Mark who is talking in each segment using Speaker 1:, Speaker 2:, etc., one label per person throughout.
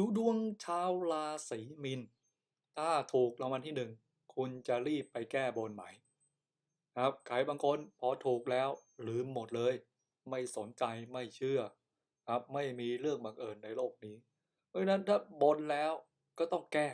Speaker 1: ดูดวงชาวราศีมีน ถ้าถูกรางวัลที่หนึ่งคุณจะรีบไปแก้บนไหมครับใครบางคนพอถูกแล้วลืมหมดเลย ไม่สนใจไม่เชื่อครับไม่มีเรื่องบังเอิญในโลกนี้ เพราะฉะนั้นถ้าบนแล้วก็ต้องแก้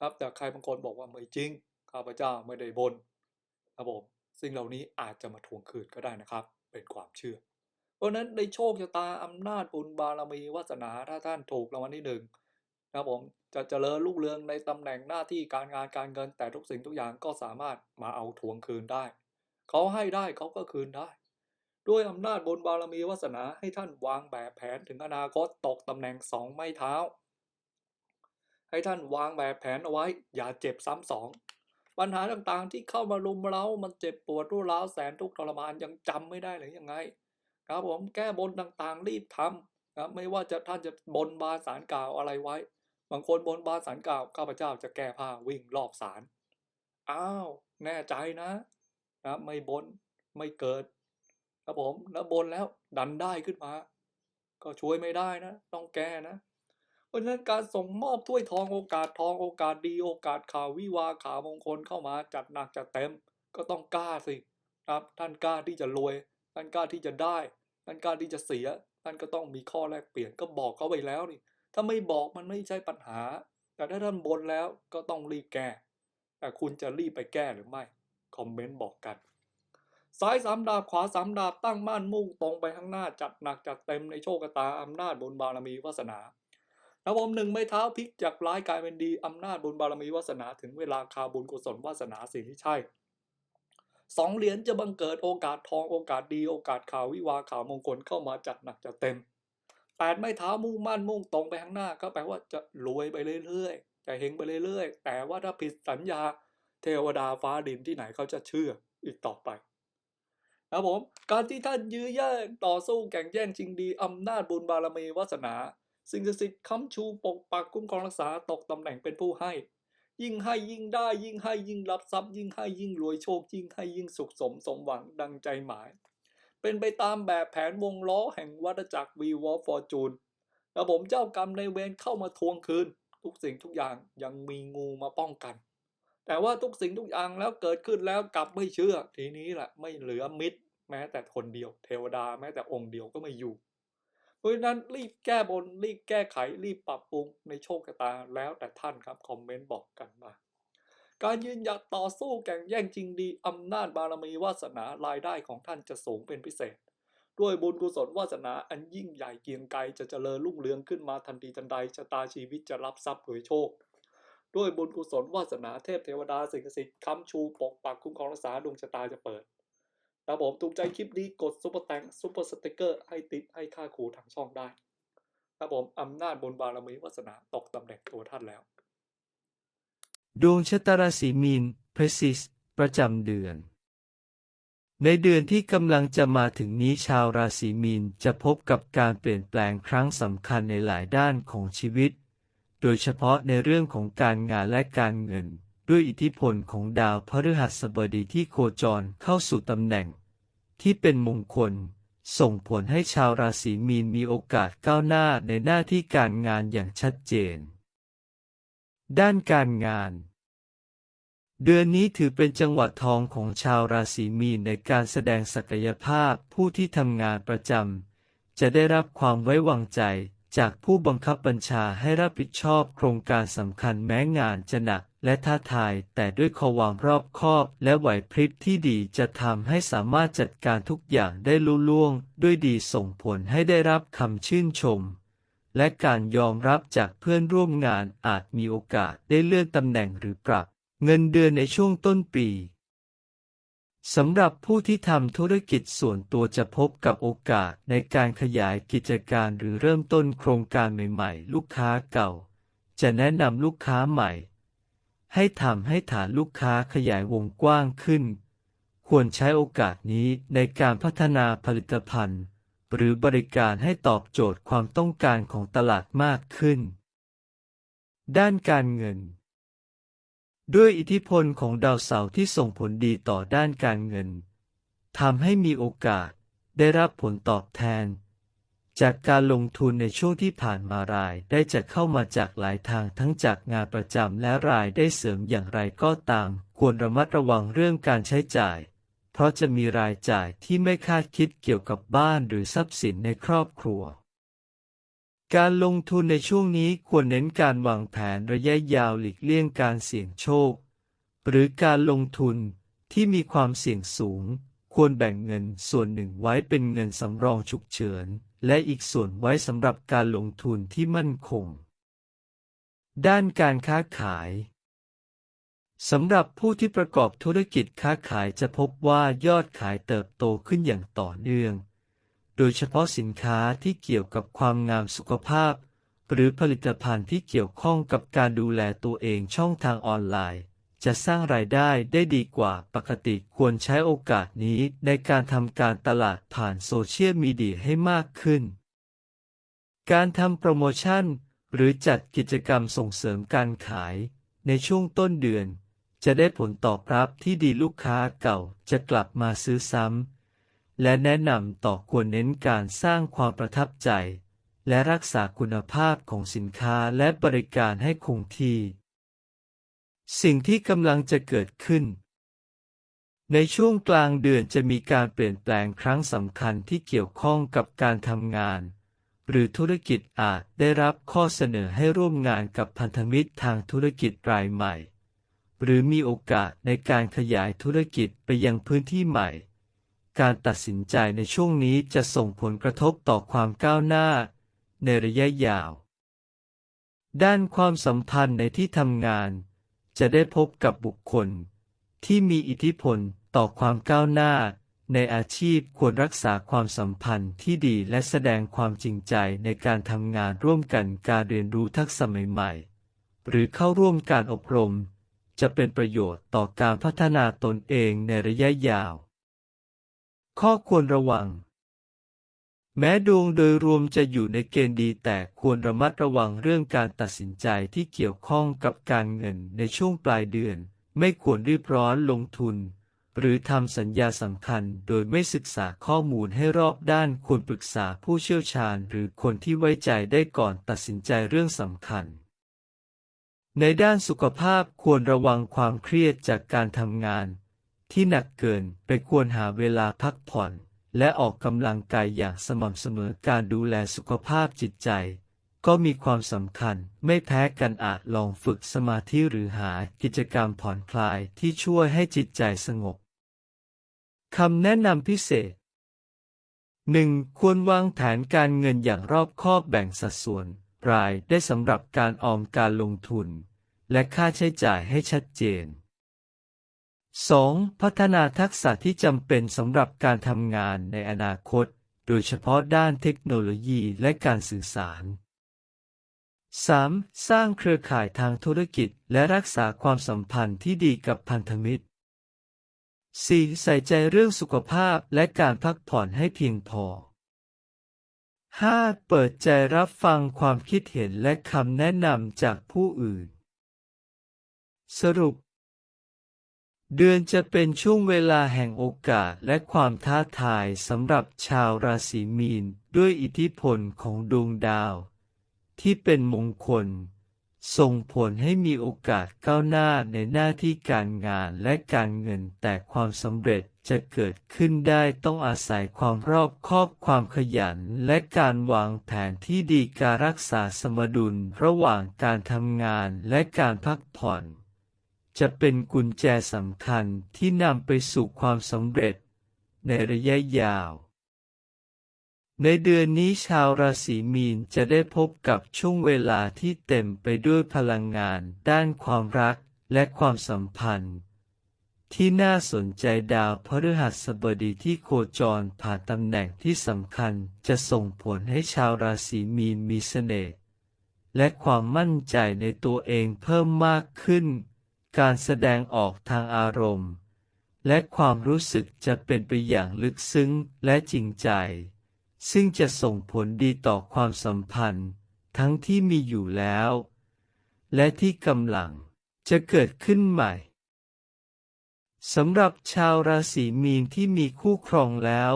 Speaker 1: ครับแต่ใครบางคนบอกว่าไม่จริงข้าพเจ้าไม่ได้บนครับผมสิ่งเหล่านี้อาจจะมาทวงคืนก็ได้นะครับ เป็นความเชื่อ ราะฉะนั้นในโชคชะตาอำนาจบุญบารมีวาสนาถ้าท่านถูกรางวัลที่หนึ่งนะครับผมจะเจริญรุ่งเรืองในตำแหน่งหน้าที่การงานการเงินแต่ทุกสิ่งทุกอย่างก็สามารถมาเอาทวงคืนได้ เขาให้ได้เขาก็คืนได้ ด้วยอำนาจบุญบารมีวาสนาให้ท่านวางแบบแผนถึงอนาคตตกตำแหน่งสองไม้เท้า ให้ท่านวางแบบแผนเอาไว้ อย่าเจ็บซ้ำสองปัญหาต่างๆที่เข้ามารุมเร้ามันเจ็บปวดรุนร้าวแสนทุกข์ทรมานยังจำไม่ได้หรือยังไง ครับผมแก้บนต่างๆ รีบทำครับไม่ว่าจะท่านจะบนบานสารกล่าวอะไรไว้ บางคนบนบานสารกล่าวข้าพเจ้าจะแก้ผ้าวิ่งรอบศาลอ้าวแน่ใจนะนะไม่บนไม่เกิดครับผมแล้วบนแล้วดันได้ขึ้นมา ก็ช่วยไม่ได้นะ ต้องแก้นะ เพราะฉะนั้นการส่งมอบถ้วยทองโอกาสทองโอกาสดีโอกาสข่าววิวาข่าวมงคลเข้ามาจัดหนักจัดเต็มก็ต้องกล้าสิครับท่านกล้าที่จะรวย ท่านกล้าที่จะได้ท่านกล้าที่จะเสียท่านก็ต้องมีข้อแลกเปลี่ยนก็บอกเขาไปแล้วนี่ ถ้าไม่บอกมันไม่ใช่ปัญหา แต่ถ้าท่านบนแล้วก็ต้องรีบแก้ แต่คุณจะรีบไปแก้หรือไม่ คอมเมนต์บอกกัน ซ้ายสามดาบขวาสามดาบตั้งมั่นมุ่งตรงไปข้างหน้าจัดหนักจัดเต็มในโชคตาอำนาจบุญบารมีวาสนาแล้วผมหนึ่งไม่เท้าพลิกจากร้ายกลายเป็นดีอำนาจบุญบารมีวาสนาถึงเวลาคาบุญกุศลวาสนาสิ่งที่ใช่ สองเหรียญจะบังเกิดโอกาสทองโอกาสดีโอกาสข่าววิวาข่าวมงคลเข้ามาจัดหนักจัดเต็มแปดไม่เท้ามุ่งมั่นมุ่งตรงไปข้างหน้าก็แปลว่าจะรวยไปเรื่อยๆจะเฮงไปเรื่อยๆ แต่ว่าถ้าผิดสัญญาเทวดาฟ้าดินที่ไหนเขาจะเชื่ออีกต่อไปนะผมการที่ท่านยื้อแย่งต่อสู้แข่งแย่งจริงดีอำนาจบุญบารมีวาสนา สิ่งศักดิ์สิทธิ์ค้ำชูปกปักคุ้มครองรักษาตกตำแหน่งเป็นผู้ให้ ยิ่งให้ยิ่งได้ยิ่งให้ยิ่งรับทรัพย์ ยิ่งให้ยิ่งรวยโชค ยิ่งให้ยิ่งสุขสมสมหวังดังใจหมาย เป็นไปตามแบบแผนวงล้อแห่งวัฏจักรวีวอฟอร์จูนแล้วผมเจ้ากรรมในเวรเข้ามาทวงคืน ทุกสิ่งทุกอย่างยังมีงูมาป้องกัน แต่ว่าทุกสิ่งทุกอย่างแล้วเกิดขึ้นแล้วกลับไม่เชื่อ ทีนี้แหละไม่เหลือมิตร แม้แต่คนเดียว เทวดาแม้แต่องค์เดียวก็ไม่อยู่ ราะฉะนั้นรีบแก้บนรีบแก้ไขรีบปรับปรุงในโชคชะตาแล้วแต่ท่านครับคอมเมนต์บอกกันมา การยืนหยัดต่อสู้แข่งแย่งจริงดีอำนาจบารมีวาสนารายได้ของท่านจะสูงเป็นพิเศษ ด้วยบุญกุศลวาสนาอันยิ่งใหญ่เกียงไกรจะเจริญรุ่งเรืองขึ้นมาทันทีทันใดชะตาชีวิตจะรับทรัพย์โดยโชค ด้วยบุญกุศลวาสนาเทพเทวดาสิ่งศักดิ์สิทธิ์ค้ำชูปกปักคุ้มครองรักษาดวงชะตาจะเปิด ครับผมถูกใจคลิปนี้กดซุปเปอร์แตงซุปเปอร์สติกเกอร์ให้ติดให้ค่าครูทางช่องได้ครับผมอำนาจบุญบารมีวาสนาตกตำแหน่งตัวท่านแล้ว
Speaker 2: ดวงชะตาราศีมีนเพรซิสประจำเดือน ในเดือนที่กำลังจะมาถึงนี้ชาวราศีมีนจะพบกับการเปลี่ยนแปลงครั้งสำคัญในหลายด้านของชีวิต โดยเฉพาะในเรื่องของการงานและการเงิน ด้วยอิทธิพลของดาวพฤหัสบดีที่โคจรเข้าสู่ตำแหน่ง ที่เป็นมงคล ส่งผลให้ชาวราศีมีนมีโอกาสก้าวหน้าในหน้าที่การงานอย่างชัดเจน ด้านการงาน เดือนนี้ถือเป็นจังหวะทองของชาวราศีมีนในการแสดงศักยภาพผู้ที่ทำงานประจำจะได้รับความไว้วางใจ จากผู้บังคับบัญชาให้รับผิดชอบโครงการสำคัญแม้งานจะหนักและท้าทาย แต่ด้วยความรอบคอบและไหวพริบที่ดีจะทำให้สามารถจัดการทุกอย่างได้ลุล่วง ด้วยดีส่งผลให้ได้รับคำชื่นชม และการยอมรับจากเพื่อนร่วมงานอาจมีโอกาสได้เลื่อนตำแหน่งหรือปรับ เงินเดือนในช่วงต้นปี สำหรับผู้ที่ทำธุรกิจส่วนตัวจะพบกับโอกาสในการขยายกิจการหรือเริ่มต้นโครงการใหม่ๆ ลูกค้าเก่า จะแนะนำลูกค้าใหม่ ให้ทำให้ฐานลูกค้าขยายวงกว้างขึ้น ควรใช้โอกาสนี้ในการพัฒนาผลิตภัณฑ์ หรือบริการให้ตอบโจทย์ความต้องการของตลาดมากขึ้น ด้านการเงิน ด้วยอิทธิพลของดาวเสาร์ที่ส่งผลดีต่อด้านการเงินทำให้มีโอกาสได้รับผลตอบแทน จากการลงทุนในช่วงที่ผ่านมารายได้จะเข้ามาจากหลายทางทั้งจากงานประจำและรายได้เสริมอย่างไรก็ตาม ควรระมัดระวังเรื่องการใช้จ่าย เพราะจะมีรายจ่ายที่ไม่คาดคิดเกี่ยวกับบ้านหรือทรัพย์สินในครอบครัว การลงทุนในช่วงนี้ควรเน้นการวางแผนระยะยาวหลีกเลี่ยงการเสี่ยงโชค หรือการลงทุนที่มีความเสี่ยงสูง ควรแบ่งเงินส่วนหนึ่งไว้เป็นเงินสำรองฉุกเฉิน และอีกส่วนไว้สำหรับการลงทุนที่มั่นคง ด้านการค้าขายสำหรับผู้ที่ประกอบธุรกิจค้าขายจะพบว่ายอดขายเติบโตขึ้นอย่างต่อเนื่อง โดยเฉพาะสินค้าที่เกี่ยวกับความงามสุขภาพ หรือผลิตภัณฑ์ที่เกี่ยวข้องกับการดูแลตัวเองช่องทางออนไลน์ จะสร้างรายได้ได้ดีกว่าปกติควรใช้โอกาสนี้ในการทำการตลาดผ่านโซเชียลมีเดียให้มากขึ้น การทำโปรโมชั่น หรือจัดกิจกรรมส่งเสริมการขาย ในช่วงต้นเดือน จะได้ผลตอบรับที่ดีลูกค้าเก่าจะกลับมาซื้อซ้ำ และแนะนำต่อควรเน้นการสร้างความประทับใจ และรักษาคุณภาพของสินค้าและบริการให้คงที่ สิ่งที่กำลังจะเกิดขึ้น ในช่วงกลางเดือนจะมีการเปลี่ยนแปลงครั้งสำคัญที่เกี่ยวข้องกับการทำงาน หรือธุรกิจอาจได้รับข้อเสนอให้ร่วมงานกับพันธมิตรทางธุรกิจรายใหม่ หรือมีโอกาสในการขยายธุรกิจไปยังพื้นที่ใหม่ การตัดสินใจในช่วงนี้จะส่งผลกระทบต่อความก้าวหน้า ในระยะยาว ด้านความสัมพันธ์ในที่ทำงาน จะได้พบกับบุคคล ที่มีอิทธิพลต่อความก้าวหน้า ในอาชีพควรรักษาความสัมพันธ์ที่ดีและแสดงความจริงใจในการทำงานร่วมกันการเรียนรู้ทักษะใหม่ๆ หรือเข้าร่วมการอบรม จะเป็นประโยชน์ต่อการพัฒนาตนเองในระยะยาว ข้อควรระวัง แม้ดวงโดยรวมจะอยู่ในเกณฑ์ดีแต่ควรระมัดระวังเรื่องการตัดสินใจที่เกี่ยวข้องกับการเงินในช่วงปลายเดือน ไม่ควรรีบร้อนลงทุน หรือทำสัญญาสำคัญโดยไม่ศึกษาข้อมูลให้รอบด้านควรปรึกษาผู้เชี่ยวชาญหรือคนที่ไว้ใจได้ก่อนตัดสินใจเรื่องสำคัญในด้านสุขภาพควรระวังความเครียดจากการทำงาน ที่หนักเกินไปควรหาเวลาพักผ่อน และออกกำลังกายอย่างสม่ำเสมอการดูแลสุขภาพจิตใจ ก็มีความสำคัญไม่แพ้กันอาจลองฝึกสมาธิหรือหากิจกรรมผ่อนคลายที่ช่วยให้จิตใจสงบคำแนะนำพิเศษ 1. ควรวางแผนการเงินอย่างรอบคอบแบ่งสัดส่วน รายได้สำหรับการออมการลงทุน และค่าใช้จ่ายให้ชัดเจน 2. พัฒนาทักษะที่จำเป็นสำหรับการทำงานในอนาคต โดยเฉพาะด้านเทคโนโลยีและการสื่อสาร 3. สร้างเครือข่ายทางธุรกิจและรักษาความสัมพันธ์ที่ดีกับพันธมิตร 4. ใส่ใจเรื่องสุขภาพและการพักผ่อนให้เพียงพอ 5. เปิดใจรับฟังความคิดเห็นและคำแนะนำจากผู้อื่น สรุป เดือนจะเป็นช่วงเวลาแห่งโอกาสและความท้าทายสำหรับชาวราศีมีนด้วยอิทธิพลของดวงดาว ที่เป็นมงคล ส่งผลให้มีโอกาสก้าวหน้าในหน้าที่การงานและการเงินแต่ความสำเร็จจะเกิดขึ้นได้ต้องอาศัยความรอบคอบความขยันและการวางแผนที่ดีการรักษาสมดุลระหว่างการทำงานและการพักผ่อน จะเป็นกุญแจสำคัญที่นำไปสู่ความสำเร็จในระยะยาว ในเดือนนี้ชาวราศีมีนจะได้พบกับช่วงเวลาที่เต็มไปด้วยพลังงานด้านความรักและความสัมพันธ์ ที่น่าสนใจดาวพฤหัสบดีที่โคจรผ่านตำแหน่งที่สำคัญจะส่งผลให้ชาวราศีมีนมีเสน่ห์และความมั่นใจในตัวเองเพิ่มมากขึ้น การแสดงออกทางอารมณ์ และความรู้สึกจะเป็นไปอย่างลึกซึ้งและจริงใจ ซึ่งจะส่งผลดีต่อความสัมพันธ์ ทั้งที่มีอยู่แล้ว และที่กำลังจะเกิดขึ้นใหม่สำหรับชาวราศีมีนที่มีคู่ครองแล้ว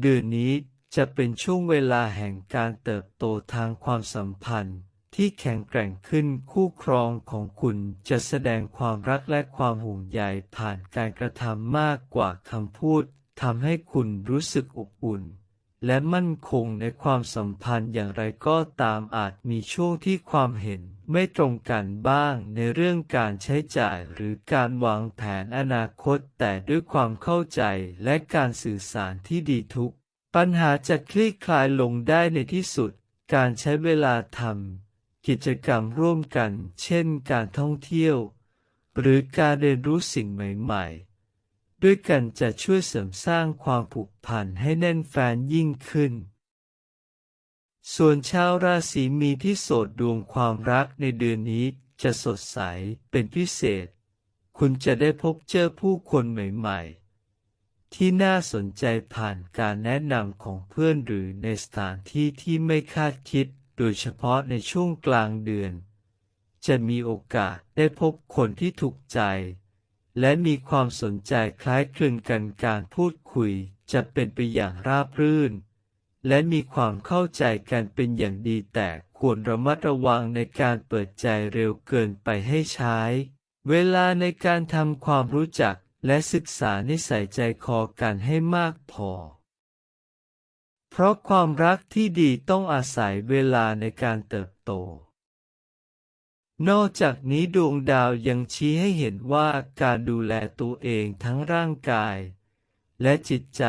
Speaker 2: เดือนนี้จะเป็นช่วงเวลาแห่งการเติบโตทางความสัมพันธ์ ที่แข็งแกร่งขึ้นคู่ครองของคุณจะแสดงความรักและความห่วงใยผ่านการกระทำมากกว่าคำพูดทำให้คุณรู้สึกอบอุ่น และมั่นคงในความสัมพันธ์อย่างไรก็ตามอาจมีช่วงที่ความเห็นไม่ตรงกันบ้างในเรื่องการใช้จ่ายหรือการวางแผนอนาคตแต่ด้วยความเข้าใจและการสื่อสารที่ดีทุก ปัญหาจะคลี่คลายลงได้ในที่สุด การใช้เวลาทำ กิจกรรมร่วมกัน เช่นการท่องเที่ยว หรือการเรียนรู้สิ่งใหม่ ๆ ด้วยกันจะช่วยเสริมสร้างความผูกพันให้แน่นแฟนยิ่งขึ้น ส่วนชาวราศีมีที่โสดดวงความรักในเดือนนี้จะสดใสเป็นพิเศษ คุณจะได้พบเจอผู้คนใหม่ ๆที่น่าสนใจผ่านการแนะนำของเพื่อนหรือในสถานที่ที่ไม่คาดคิด โดยเฉพาะในช่วงกลางเดือน จะมีโอกาสได้พบคนที่ถูกใจ และมีความสนใจคล้ายคลึงกันการพูดคุยจะเป็นไปอย่างราบรื่น และมีความเข้าใจกันเป็นอย่างดีแต่ควรระมัดระวังในการเปิดใจเร็วเกินไปให้ใช้ เวลาในการทำความรู้จักและศึกษานิสัยใจคอกันให้มากพอ เพราะความรักที่ดีต้องอาศัยเวลาในการเติบโต นอกจากนี้ดวงดาวยังชี้ให้เห็นว่าการดูแลตัวเองทั้งร่างกาย และจิตใจ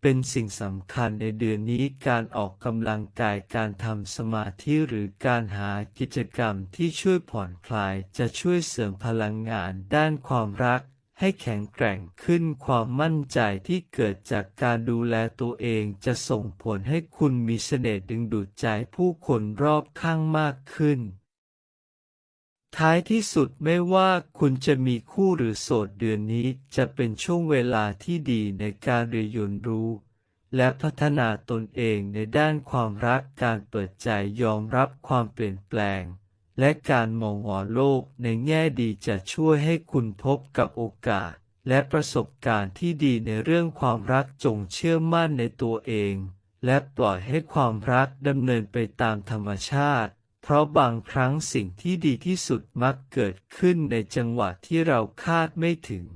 Speaker 2: เป็นสิ่งสำคัญในเดือนนี้การออกกำลังกายการทำสมาธิหรือการหากิจกรรมที่ช่วยผ่อนคลายจะช่วยเสริมพลังงานด้านความรัก ให้แข็งแกร่งขึ้นความมั่นใจที่เกิดจากการดูแลตัวเองจะส่งผลให้คุณมีเสน่ห์ดึงดูดใจผู้คนรอบข้างมากขึ้น ท้ายที่สุดไม่ว่าคุณจะมีคู่หรือโสดเดือนนี้จะเป็นช่วงเวลาที่ดีในการเรียนรู้และพัฒนาตนเองในด้านความรักการเปิดใจยอมรับความเปลี่ยนแปลง และการมองหอโลกในแง่ดีจะช่วยให้คุณพบกับโอกาส และประสบการณ์ที่ดีในเรื่องความรักจงเชื่อมั่นในตัวเอง และปล่อยให้ความรักดำเนินไปตามธรรมชาติ เพราะบางครั้งสิ่งที่ดีที่สุดมักเกิดขึ้นในจังหวะที่เราคาดไม่ถึง